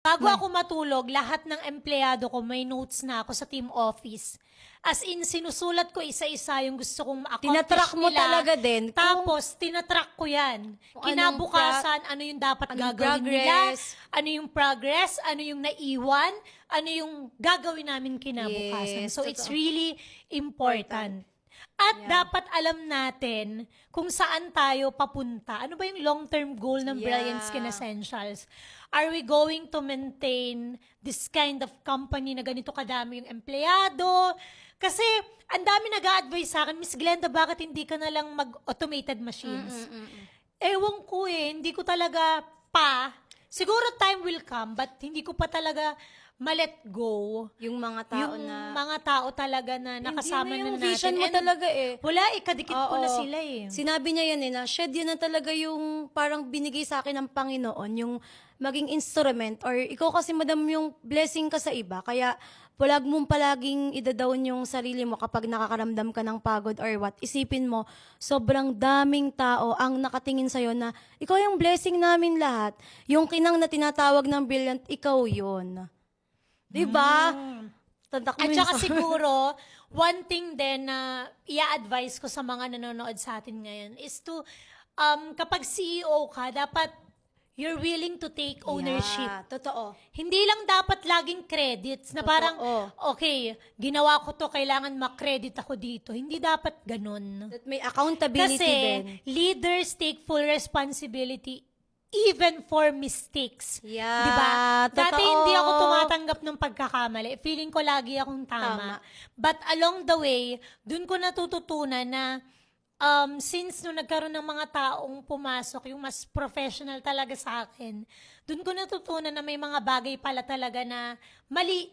Bago ako matulog, lahat ng empleyado ko may notes na ako sa team office. As in, sinusulat ko isa-isa yung gusto kong ma-accomplish Tinatrack mo nila. talaga din kung- Tapos, tinatrack ko yan. Kung Kinabukasan, ano yung dapat anong gagawin nila, progress. ano yung progress, ano yung naiwan, ano yung gagawin namin kinabukasan. Yes, so, it's totoo. really important. At Yeah. dapat alam natin kung saan tayo papunta. Ano ba yung long-term goal ng Brilliant Yeah. Skin Essentials? Are we going to maintain this kind of company na ganito kadami yung empleyado? Kasi ang dami nag advise sa akin, Miss Glenda, bakit hindi ka na lang mag-automated machines? Ewan ko eh, hindi ko talaga pa. Siguro time will come, but hindi ko pa talaga ma-let go Yung mga tao yung na... mga tao talaga na nakasama na, yung natin. vision mo And talaga eh. Wala, ikadikit ko na sila eh. Sinabi niya yan eh, na shed yun na talaga yung parang binigay sa akin ng Panginoon, yung maging instrument, or ikaw kasi madam yung blessing ka sa iba, kaya pulag mong palaging idadawn yung sarili mo kapag nakakaramdam ka ng pagod or what. Isipin mo, sobrang daming tao ang nakatingin sa'yo na ikaw yung blessing namin lahat. Yung kinang na tinatawag ng brilliant, ikaw yun. Diba? Tantak mo At yun saka sa- siguro, one thing din na i-advise ko sa mga nanonood sa atin ngayon is to, um, kapag CEO ka, dapat you're willing to take ownership. Yeah, totoo. Hindi lang dapat laging credits na parang, Totoo. okay, ginawa ko to, kailangan makredit ako dito. Hindi dapat ganun. That may accountability Kasi din. leaders take full responsibility even for mistakes. Yeah, Diba? Dati totoo. hindi ako tumatanggap ng pagkakamali. Feeling ko lagi akong tama. Tama. But along the way, dun ko natututunan na um, since nung nagkaroon ng mga taong pumasok, yung mas professional talaga sa akin, dun ko natutunan na may mga bagay pala talaga na mali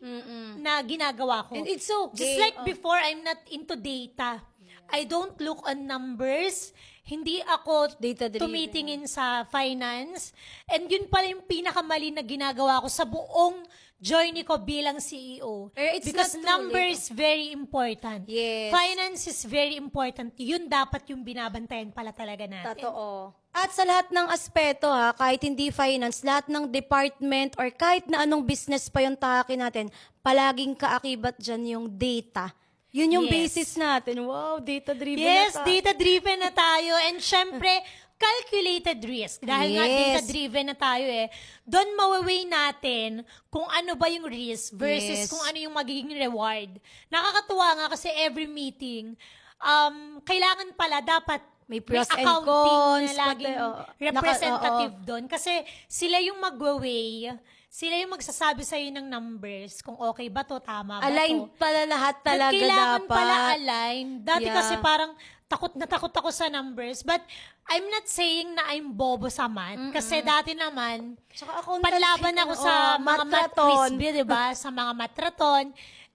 na ginagawa ko. And it's okay. Just like Oh. before, I'm not into data. I don't look on numbers. Hindi ako Data-driven. tumitingin sa finance. And yun pala yung pinakamali na ginagawa ko sa buong journey ko bilang CEO. Pero it's Because not too numbers very important. Yes. Finance is very important. Yun dapat yung binabantayan pala talaga natin. Totoo. At sa lahat ng aspeto ha, kahit hindi finance, lahat ng department or kahit na anong business pa yung tahakin natin, palaging kaakibat dyan yung data. Yun yung Yes. basis natin. Wow, data-driven Yes, na ta- data-driven na tayo. And syempre, calculated risk. Dahil nga Yes. data-driven na tayo eh. Doon mawaway natin kung ano ba yung risk versus Yes. kung ano yung magiging reward. Nakakatuwa nga kasi every meeting, um, kailangan pala dapat May pros and accounting cons, na laging pati, oo. representative Naka- doon. Kasi sila yung mag-weigh, sila yung magsasabi sa'yo ng numbers kung okay ba to, tama ba Align to. pala lahat talaga Kailangan dapat. pala align. Dati Yeah. kasi parang takot na takot ako sa numbers. But I'm not saying na I'm bobo sa math. Kasi dati naman, Tsaka accountancy panlaban ako sa oh, mga matraton. quiz, di ba? Sa mga matraton.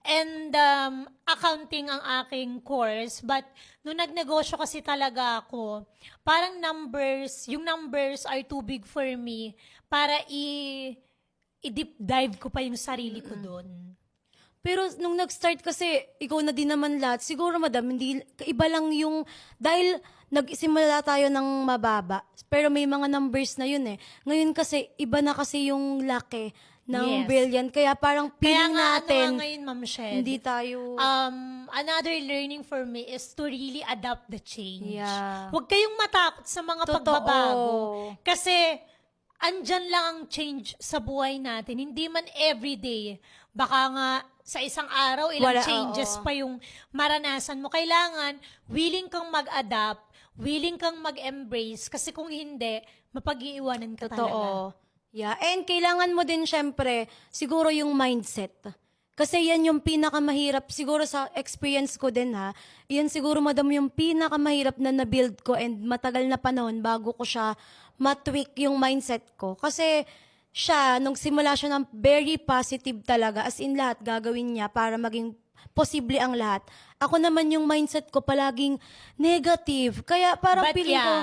And um, accounting ang aking course. But nung nagnegosyo kasi talaga ako, parang numbers, yung numbers are too big for me para i- i-deep dive ko pa yung sarili ko doon. Pero nung nag-start kasi, ikaw na din naman lahat, siguro madam, hindi, iba lang yung, dahil nagsimula tayo ng mababa, pero may mga numbers na yun eh. Ngayon kasi, iba na kasi yung laki ng Yes. brilliant. Kaya parang Kaya feeling nga, natin, ano nga ngayon, Ma'am Shed, hindi tayo, um, another learning for me is to really adapt the change. Yeah. Huwag kayong matakot sa mga Totoo. pagbabago. Kasi, andyan lang ang change sa buhay natin. Hindi man everyday. Baka nga, sa isang araw, ilang Wala, changes oo. pa yung maranasan mo. Kailangan, willing kang mag-adapt, willing kang mag-embrace. Kasi kung hindi, mapag-iiwanan ka talaga. Totoo. Yeah. And kailangan mo din syempre, siguro yung mindset. Kasi yan yung pinakamahirap, siguro sa experience ko din ha, yan siguro madam yung pinakamahirap na na-build ko and matagal na panahon bago ko siya matweak yung mindset ko. Kasi siya, nung simula siya ng very positive talaga, as in lahat gagawin niya para maging posible ang lahat. Ako naman yung mindset ko palaging negative. Kaya parang But feeling ko,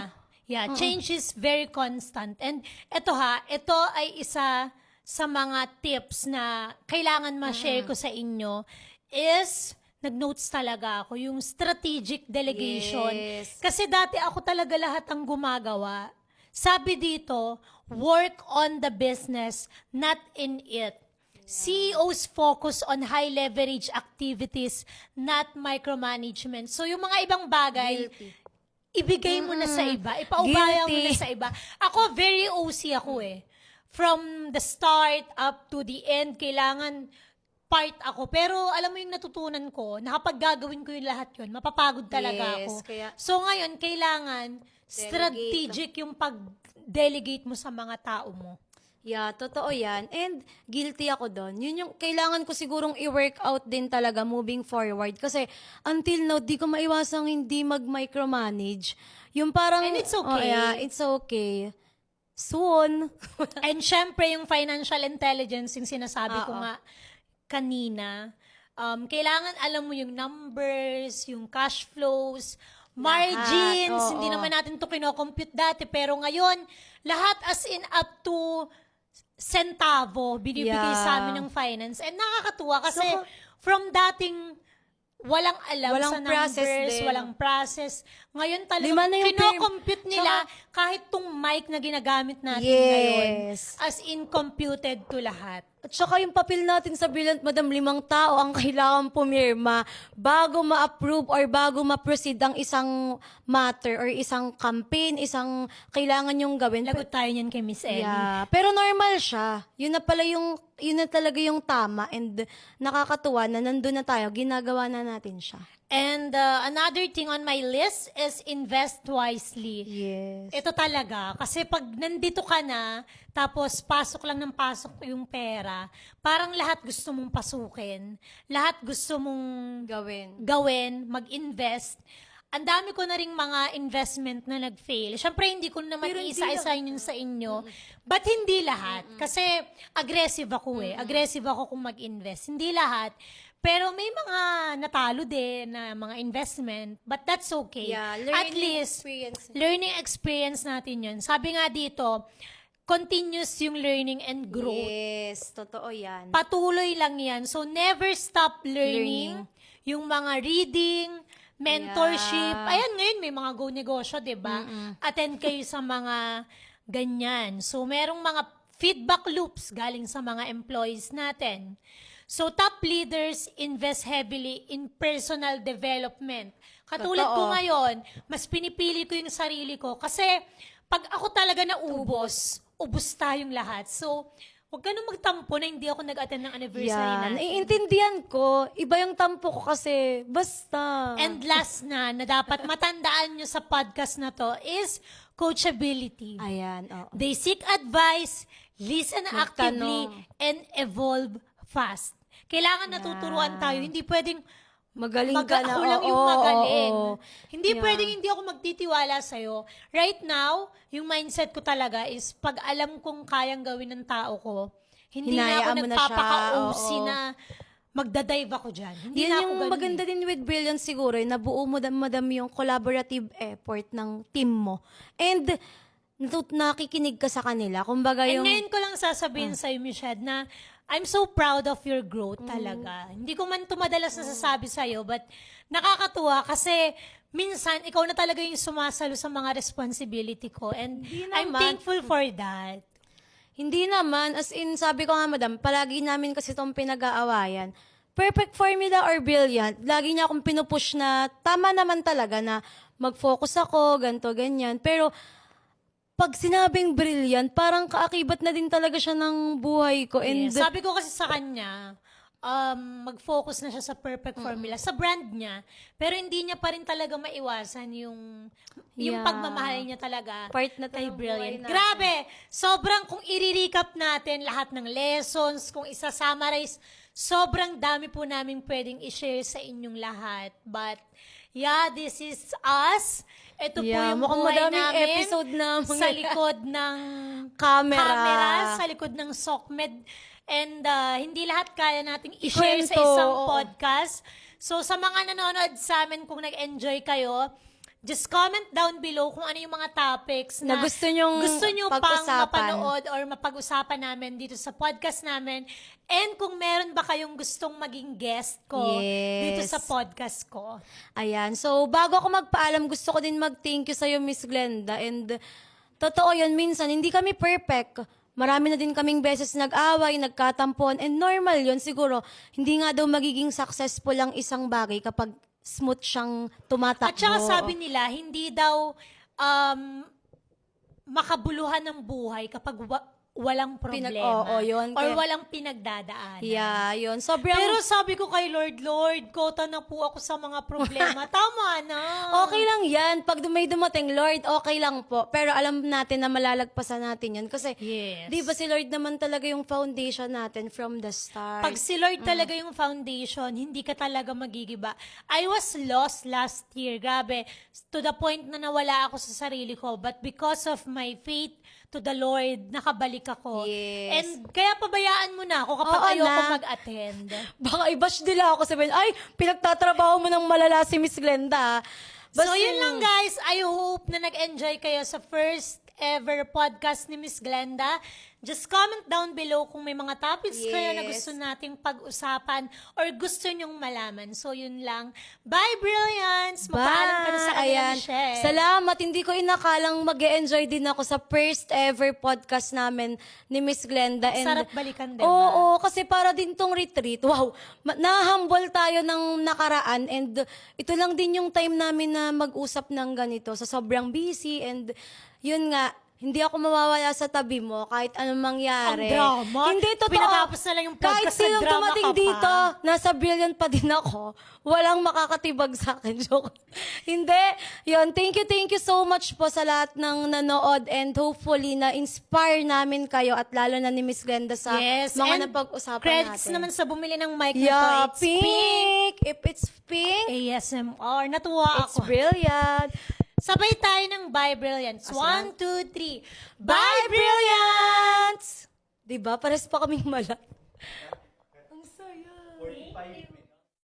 yeah, yeah, change is very constant. And ito ha, ito ay isa sa mga tips na kailangan ma-share ko sa inyo is nag-notes talaga ako, yung strategic delegation. Yes. Kasi dati ako talaga lahat ang gumagawa. Sabi dito, work on the business, not in it. CEOs focus on high leverage activities, not micromanagement. So yung mga ibang bagay, Guilty. ibigay mo na sa iba, ipaubaya mo na Guilty. sa iba. Ako, very OC ako eh. From the start up to the end, kailangan part ako. Pero alam mo yung natutunan ko, na kapag gagawin ko yung lahat yun, mapapagod talaga Yes, ako. kaya- so ngayon, kailangan strategic yung pag-delegate mo sa mga tao mo. Yeah, totoo yan. And guilty ako doon. Yun yung kailangan ko sigurong i-work out din talaga moving forward. Kasi until now, di ko maiwasang hindi mag-micromanage. Yung parang... And it's okay. Oh, yeah, it's okay. Soon. And syempre, yung financial intelligence, yung sinasabi ko Oo. nga kanina, um, kailangan alam mo yung numbers, yung cash flows, margins, oo. hindi naman natin to kinocompute dati, pero ngayon, lahat as in up to centavo binibigay Yeah. sa amin ng finance. And nakakatuwa kasi So, from dating walang alam Walang sa process numbers, din. walang process. Ngayon Lima talagang na yung kinocompute nila kahit tong mic na ginagamit natin ngayon. Yes. As in computed to lahat. At saka yung papel natin sa Brilliant Madam, limang tao ang kailangan pumirma bago ma-approve or bago ma-proceed ang isang matter or isang campaign, isang kailangan yung gawin. Lagot tayo niyan kay Miss Ellie. Yeah. Pero normal siya. Yun na pala yung, yun na talaga yung tama and nakakatuwa na nandun na tayo, ginagawa na natin siya. And uh, another thing on my list is invest wisely. Yes. Ito talaga. Kasi pag nandito ka na, tapos pasok lang ng pasok yung pera, parang lahat gusto mong pasukin. Lahat gusto mong gawin. gawin, mag-invest. Ang dami ko na ring mga investment na nag-fail. Siyempre, hindi ko naman Pero hindi isa-isa yun sa inyo. But hindi lahat. Kasi aggressive ako eh. Aggressive ako kung mag-invest. Hindi lahat. Pero may mga natalo din na mga investment. But that's okay. Yeah, At learning least, experience. learning experience natin yun. Sabi nga dito, continuous yung learning and growth. Yes, totoo yan. Patuloy lang yan. So, never stop learning. Learning. Yung mga reading, mentorship. Yeah. Ayan, ngayon may mga go negosyo, di ba? Attend kayo sa mga ganyan. So, merong mga feedback loops galing sa mga employees natin. So, top leaders invest heavily in personal development. Katulad ko Totoo. ngayon, mas pinipili ko yung sarili ko kasi pag ako talaga naubos, ubos tayong lahat. So, huwag ka magtampo na hindi ako nag-attend ng anniversary Yan. natin. Naiintindihan ko. Iba yung tampo ko kasi. Basta. And last na, na dapat matandaan nyo sa podcast na to is coachability. Ayan, oo. They seek advice, listen actively, Magtanong. and evolve fast. Kailangan natuturuan tayo. Hindi pwedeng Magaling mag- ka na. ako lang yung Oo, magaling. oo. Hindi Yeah. pwedeng hindi ako magtitiwala sa'yo. Right now, yung mindset ko talaga is pag alam kong kayang gawin ng tao ko, hindi na ako Hinayaan mo na siya, nagpapaka-OC oo. na magdadive ako dyan. Hindi na ako yung ganun maganda eh. din with Brilliant siguro, eh, nabuo mo dam- madami yung collaborative effort ng team mo. And natut- nakikinig ka sa kanila. Kumbaga And yung... ngayon ko lang sasabihin sa'yo, Michelle, na I'm so proud of your growth Mm. talaga. Hindi ko man ito madalas nasasabi sa'yo, but nakakatuwa kasi minsan ikaw na talaga yung sumasalo sa mga responsibility ko. And Hindi I'm naman. thankful for that. Hindi naman, as in, sabi ko nga madam, palagi namin kasi itong pinag-aawayan. Perfect formula or brilliant, lagi niya akong pinupush na tama naman talaga na mag-focus ako, ganto ganyan. Pero pag sinabing brilliant, parang kaakibat na din talaga siya ng buhay ko. And Yes. Sabi ko kasi sa kanya, um, mag-focus na siya sa perfect formula, sa brand niya, pero hindi niya pa rin talaga maiwasan yung, yung Yeah. pagmamahal niya talaga Part na kay talagang Brilliant. Grabe! Sobrang kung i-recap natin lahat ng lessons, kung isa-summarize, sobrang dami po namin pwedeng i-share sa inyong lahat. But, yeah, this is us. Ito po Yeah, yung mukhang buhay namin episode na sa mangyayari. likod ng Camera. camera, sa likod ng SOCMED. And uh, hindi lahat kaya nating i-share sa isang podcast. So sa mga nanonood sa amin, kung nag-enjoy kayo, just comment down below kung ano yung mga topics na, Na gusto nyong gusto nyo pang mapanood or mapag-usapan namin dito sa podcast namin. And kung meron ba kayong gustong maging guest ko dito Yes. sa podcast ko. Ayan. So, bago ako magpaalam, gusto ko din mag-thank you sa'yo, Miss Glenda. And totoo yun, minsan, hindi kami perfect. Marami na din kaming beses nag-away, nagkatampon, and normal yun siguro. Hindi nga daw magiging successful ang isang bagay kapag smooth siyang tumatakbo. At saka sabi nila, hindi daw um, makabuluhan ng buhay kapag walang problema. Pinag- oo, yun. Or Kaya- walang pinagdadaanan. Yeah, yun. Sobrang... Pero sabi ko kay Lord, Lord, kota na po ako sa mga problema. Tama na. Okay lang yan. Pag may dumating, Lord, okay lang po. Pero alam natin na malalagpasan natin yan. Kasi, Yes. di ba si Lord naman talaga yung foundation natin from the start? Pag si Lord talaga yung foundation, hindi ka talaga magigiba. I was lost last year, grabe. To the point na nawala ako sa sarili ko. But because of my faith to the Lord, nakabalik ako. Yes. And kaya pabayaan mo na ako kapag Oo ayoko na. mag-attend. Baka i-bash nila ako sabihin, ay, pinagtatrabaho mo ng malala si Miss Glenda. so, yun lang guys. I hope na nag-enjoy kayo sa first ever podcast ni Miss Glenda. Just comment down below kung may mga topics kayo na Yes. gusto nating pag-usapan or gusto nyong malaman. So, yun lang. Bye, Brilliance! Magpaalam ka na sa kanila, Ayan. Michelle. Salamat. Hindi ko inakalang mag enjoy din ako sa first ever podcast namin ni Miss Glenda. And, Sarap balikan, diba? Oo, kasi para din tong retreat. Wow, na-humble tayo ng nakaraan and ito lang din yung time namin na mag-usap ng ganito sa sobrang busy and yun nga, hindi ako mawawala sa tabi mo kahit anong mangyari. Ang drama? Hindi, totoo. Pinatapos na lang yung podcast, Kahit sinong dumating dito, nasa brilliant pa din ako. Walang makakatibag sa akin. Joke. Hindi. Yun, thank you, thank you so much po sa lahat ng nanood and hopefully na-inspire namin kayo at lalo na ni Miss Glenda sa Yes, mga napag-usapan credits natin. naman sa bumili ng mic yeah, na to. It's pink. If it's pink, ASMR. Natuwa it's ako. brilliant. Sabay tayo ng Bye Brilliance. Ah, One, two, three. Bye, Bye, brilliant! Diba? Pares pa kaming mala.